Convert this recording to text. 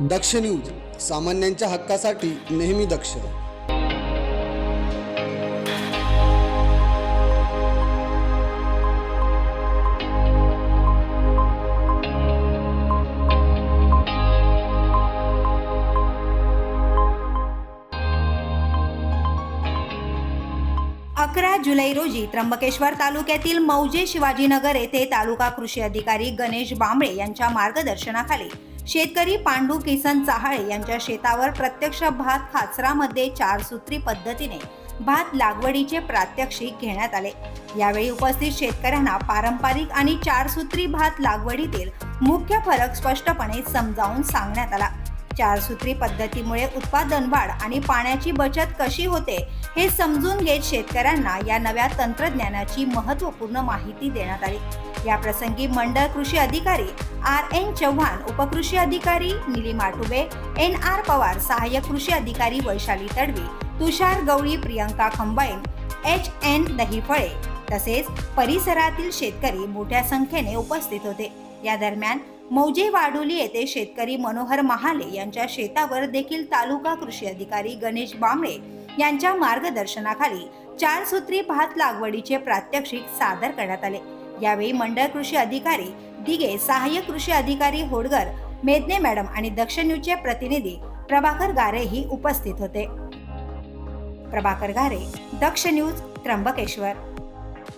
दक्ष news सामान्यांच्या हक्कासाठी नेहमी दक्ष. अकरा जुलै रोजी त्र्यंबकेश्वर तालुक्यातील मौजे शिवाजीनगर येथे तालुका कृषी अधिकारी गणेश बांबळे यांच्या मार्गदर्शनाखाली शेतकरी पांडू किसन चहाळे यांच्या शेतावर प्रत्यक्ष भात खाचरामध्ये चार सूत्री पद्धतीने भात लागवडीचे प्रात्यक्षिक घेण्यात आले. यावेळी उपस्थित शेतकऱ्यांना पारंपरिक आणि चार सूत्री भात लागवडीतील मुख्य फरक स्पष्टपणे समजावून सांगण्यात आला. चारसूत्री पद्धतीमुळे उत्पादन वाढ आणि पाण्याची बचत कशी होते हे समजून घेत शेतकऱ्यांना या नव्या तंत्रज्ञानाची महत्त्वपूर्ण माहिती देण्यात आली. या प्रसंगी मंडळ कृषी अधिकारी आर एन चव्हाण उपकृषी अधिकारी निलिमा टुबे एन आर पवार सहाय्यक कृषी अधिकारी वैशाली तडवी तुषार गवळी प्रियंका खंबाईन एच एन दहीफळे तसेच परिसरातील शेतकरी मोठ्या संख्येने उपस्थित होते. या दरम्यान मौजे वाडोली येथे शेतकरी मनोहर महाले यांच्या शेतावर देखील तालुका कृषी अधिकारी गणेश बांबळे यांच्या मार्गदर्शनाखाली चार सूत्री भात लागवडीचे प्रात्यक्षिक सादर करण्यात आले. यावेळी मंडळ कृषी अधिकारी दिगे सहाय्यक कृषी अधिकारी होडगर मेदने मॅडम आणि दक्ष न्यूजचे प्रतिनिधी प्रभाकर गारे ही उपस्थित होते. प्रभाकर गारे दक्ष न्यूज त्र्यंबकेश्वर.